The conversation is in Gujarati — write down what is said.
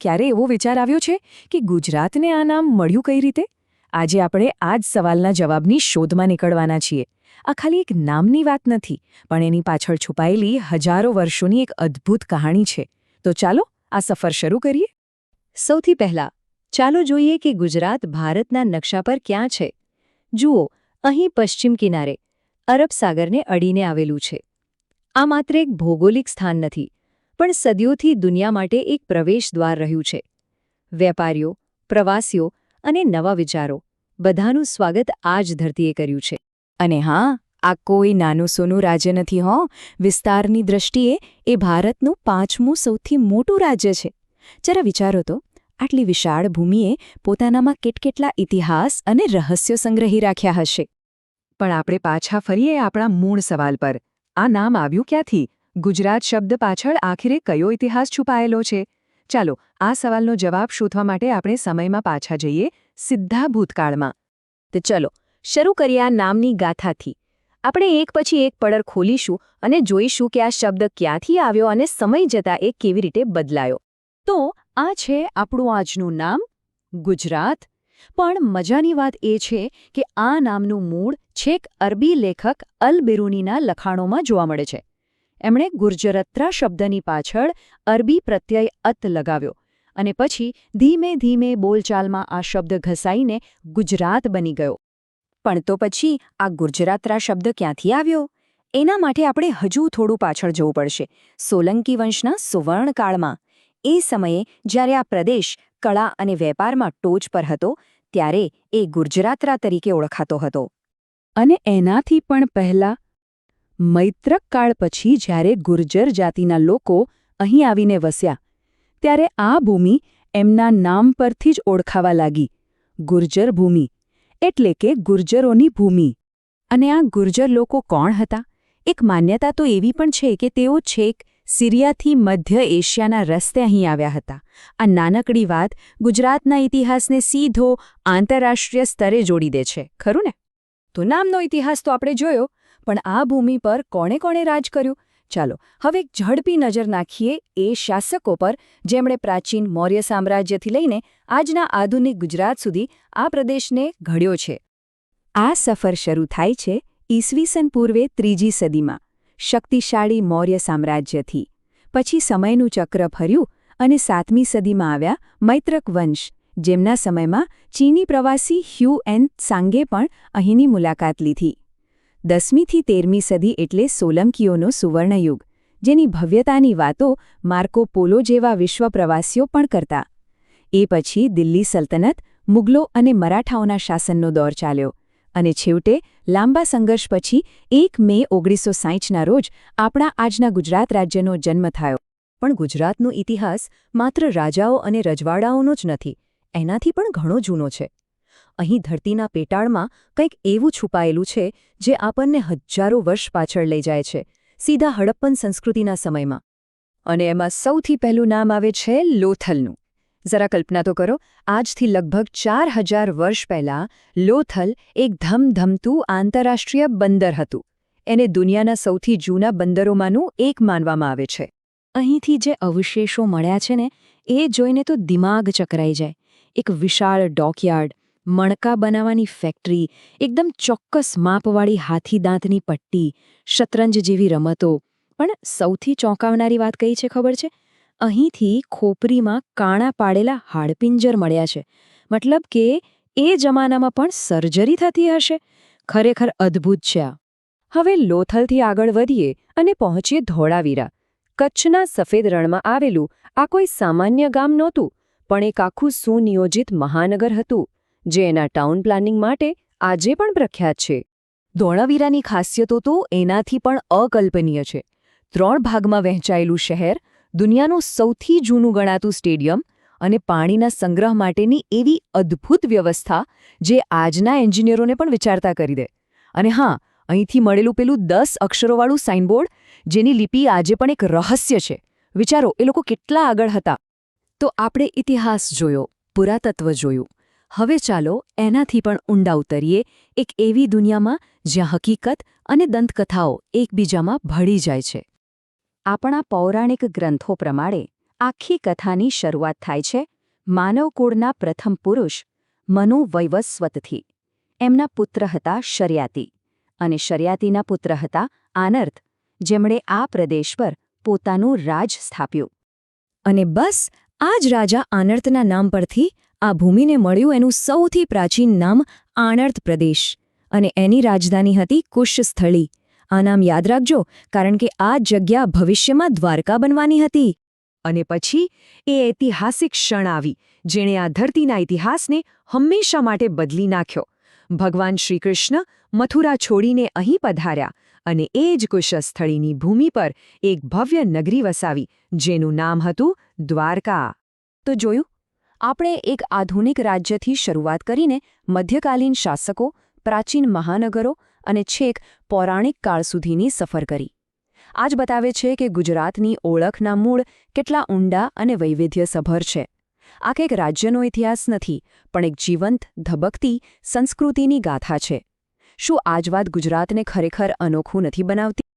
ક્યારે એવો વિચાર આવ્યો છે કે ગુજરાતને આ નામ મળ્યું કઈ રીતે? આજે આપણે આ જ સવાલના જવાબની શોધમાં નીકળવાના છીએ. આ ખાલી એક નામની વાત નથી, પણ એની પાછળ છુપાયેલી હજારો વર્ષોની એક અદ્ભુત કહાણી છે. તો ચાલો આ સફર શરૂ કરીએ. સૌથી પહેલા, ચાલો જોઈએ કે ગુજરાત ભારતના નકશા પર ક્યાં છે. જુઓ, અહીં પશ્ચિમ કિનારે, અરબ સાગરને અડીને આવેલું છે. આ માત્ર એક ભૌગોલિક સ્થાન નથી પણ સદીઓથી દુનિયા માટે એક પ્રવેશ દ્વાર રહ્યું છે. વેપારીઓ, પ્રવાસીઓ અને નવા વિચારો બધાનું સ્વાગત આ જ ધરતીએ કર્યું છે. અને હા, આ કોઈ નાનું સોનું રાજ્ય નથી હો. વિસ્તારની દ્રષ્ટિએ એ ભારતનું પાંચમું સૌથી મોટું રાજ્ય છે. જરા વિચારો તો, આટલી વિશાળ ભૂમિએ પોતાનામાં કેટકેટલા ઇતિહાસ અને રહસ્યો સંગ્રહી રાખ્યા હશે? પણ આપણે પાછા ફરીએ આપણા મૂળ સવાલ પર. આ નામ આવ્યું ક્યાંથી? ગુજરાત શબ્દ પાછળ આખરે કયો ઇતિહાસ છુપાયેલો છે? ચાલો, આ સવાલનો જવાબ શોધવા માટે આપણે સમયમાં પાછા જઈએ સીધા ભૂતકાળમાં. તો ચલો, શરૂ કરીએ આ નામની ગાથાથી. આપણે એક પછી એક પડર ખોલીશું અને જોઈશું કે આ શબ્દ ક્યાંથી આવ્યો અને સમય જતાં એ કેવી રીતે બદલાયો. તો, આ છે આપણું આજનું નામ, ગુજરાત. પણ મજાની વાત એ છે કે આ નામનું મૂળ છેક અરબી લેખક અલ બિરુનીના લખાણોમાં જોવા મળે છે. એમણે ગુર્જરત્રા શબ્દની પાછળ અરબી પ્રત્યય અત લગાવ્યો અને પછી ધીમે ધીમે બોલચાલમાં આ શબ્દ ઘસાઈને ગુજરાત બની ગયો. પણ તો પછી આ ગુર્જરાત્રા શબ્દ ક્યાંથી આવ્યો? એના માટે આપણે હજુ થોડું પાછળ જવું પડશે. સોલંકી વંશના સુવર્ણકાળમાં. એ સમયે જ્યારે આ પ્રદેશ કળા અને વેપારમાં ટોચ પર હતો, ત્યારે એ ગુર્જરાત્રા તરીકે ઓળખાતો હતો. અને એનાથી પણ પહેલા મૈત્રક કાળ પછી જ્યારે ગુર્જર જાતિના લોકો અહીં આવીને વસ્યા, ત્યારે આ ભૂમિ એમના નામ પરથી જ ઓળખાવા લાગી. ગુર્જર ભૂમિ એટલે કે ગુર્જરોની ભૂમિ. અને આ ગુર્જર લોકો કોણ હતા? એક માન્યતા તો એવી પણ છે કે તેઓ છેક સિરિયાથી મધ્ય એશિયાના રસ્તે અહીં આવ્યા હતા. આ નાનકડી વાત ગુજરાતના ઇતિહાસને સીધો આંતરરાષ્ટ્રીય સ્તરે જોડી દે છે. ખરું ને? તો નામનો ઇતિહાસ તો આપણે જોયો પણ આ ભૂમિ પર કોણે કોણે રાજ કર્યું? ચાલો, હવે ઝડપી નજર નાખીએ એ શાસકો પર, જેમણે પ્રાચીન મૌર્ય સામ્રાજ્યથી લઈને આજના આધુનિક ગુજરાત સુધી આ પ્રદેશને ઘડ્યો છે. આ સફર શરૂ થાય છે ઈસવીસન પૂર્વે ત્રીજી સદીમાં, શક્તિશાળી મૌર્ય સામ્રાજ્યથી. પછી સમયનું ચક્ર ફર્યું અને સાતમી સદીમાં આવ્યા મૈત્રક વંશ, જેમના સમયમાં ચીની પ્રવાસી હ્યુ એન સાંગે પણ અહીંની મુલાકાત લીધી. દસમીથી તેરમી સદી એટલે સોલંકીઓનો સુવર્ણયુગ, જેની ભવ્યતાની વાતો માર્કો પોલો જેવા વિશ્વ પ્રવાસીઓ પણ કરતા. એ પછી દિલ્હી સલ્તનત, મુગલો અને મરાઠાઓના શાસનનો દોર ચાલ્યો અને છેવટે લાંબા સંઘર્ષ પછી એક મે ઓગણીસો સાહીઠના રોજ આપણા આજના ગુજરાત રાજ્યનો જન્મ થયો. પણ ગુજરાતનો ઇતિહાસ માત્ર રાજાઓ અને રજવાડાઓનો જ નથી, એનાથી પણ ઘણો જૂનો છે. અહીં ધરતીના પેટાળમાં કંઈક એવું છુપાયેલું છે, જે આપણને હજારો વર્ષ પાછળ લઈ જાય છે, સીધા હડપ્પન સંસ્કૃતિના સમયમાં. અને એમાં સૌથી પહેલું નામ આવે છે લોથલનું. જરા કલ્પના તો કરો, આજથી લગભગ ચાર હજાર વર્ષ પહેલાં લોથલ એક ધમધમતું આંતરરાષ્ટ્રીય બંદર હતું. એને દુનિયાના સૌથી જૂના બંદરોમાંનું એક માનવામાં આવે છે. અહીંથી જે અવશેષો મળ્યા છે ને, એ જોઈને તો દિમાગ ચકરાઈ જાય. એક વિશાળ ડોકયાર્ડ મણકા બનાવવાની ફેક્ટરી એકદમ ચોક્કસ માપવાળી હાથી દાંતની પટ્ટી, શતરંજ જેવી રમતો. પણ સૌથી ચોંકાવનારી વાત કઈ છે ખબર છે? અહીંથી ખોપરીમાં કાણા પાડેલા હાડપિંજર મળ્યા છે. મતલબ કે એ જમાનામાં પણ સર્જરી થતી હશે. ખરેખર અદ્ભુત છે આ. હવે લોથલથી આગળ વધીએ અને પહોંચીએ ધોળાવીરા. કચ્છના સફેદ રણમાં આવેલું આ કોઈ સામાન્ય ગામ નહોતું, પણ એક આખું સુનિયોજિત મહાનગર હતું. જે એના ટાઉન પ્લાનિંગ માટે આજે પણ પ્રખ્યાત છે. ધોળાવીરાની ખાસિયતો તો એનાથી પણ અકલ્પનીય છે. ત્રણ ભાગમાં વહેંચાયેલું શહેર, દુનિયાનું સૌથી જૂનું ગણાતું સ્ટેડિયમ અને પાણીના સંગ્રહ માટેની એવી અદ્ભુત વ્યવસ્થા જે આજના એન્જિનિયરોને પણ વિચારતા કરી દે. અને હા, અહીંથી મળેલું પેલું દસ અક્ષરોવાળું સાઇનબોર્ડ જેની લિપિ આજે પણ એક રહસ્ય છે. વિચારો, એ લોકો કેટલા આગળ હતા? તો આપણે ઇતિહાસ જોયો, પુરાતત્વ જોયું. હવે ચાલો એનાથી પણ ઊંડા ઉતરીએ. એક એવી દુનિયામાં જ્યાં હકીકત અને દંતકથાઓ એકબીજામાં ભળી જાય છે. આપણા પૌરાણિક ગ્રંથો પ્રમાણે આખી કથાની શરૂઆત થાય છે માનવકુળના પ્રથમ પુરુષ મનુ વૈવસ્વતથી એમના પુત્ર હતા શર્યાતી અને શર્યાતીના પુત્ર હતા આનર્ત, જેમણે આ પ્રદેશ પર પોતાનું રાજ સ્થાપ્યું. અને બસ, આ જ રાજા આનર્તના નામ પરથી આ ભૂમિને મળ્યું એનું સૌથી પ્રાચીન નામ આણર્થ પ્રદેશ અને એની રાજધાની હતી કુશસ્થળી. આ નામ યાદ રાખજો, કારણ કે આ જગ્યા ભવિષ્યમાં દ્વારકા બનવાની હતી. અને પછી એ ઐતિહાસિક ક્ષણ આવી, જેણે આ ધરતીના ઇતિહાસને હંમેશા માટે બદલી નાખ્યો. ભગવાન શ્રીકૃષ્ણ મથુરા છોડીને અહીં પધાર્યા અને એ જ કુશસ્થળીની ભૂમિ પર એક ભવ્ય નગરી વસાવી, જેનું નામ હતું દ્વારકા. તો જોયું આપણે એક આધુનિક રાજ્યથી શરૂઆત કરીને મધ્યકાલીન શાસકો, પ્રાચીન મહાનગરો અને છેક પૌરાણિક કાળ સુધીની સફર કરી. આજ બતાવે છે કે ગુજરાતની ઓળખના મૂળ કેટલા ઊંડા અને વૈવિધ્યસભર છે. આ કંઈક રાજ્યનો ઇતિહાસ નથી, પણ એક જીવંત, ધબકતી, સંસ્કૃતિની ગાથા છે. શું આજ વાત ગુજરાતને ખરેખર અનોખું નથી બનાવતી?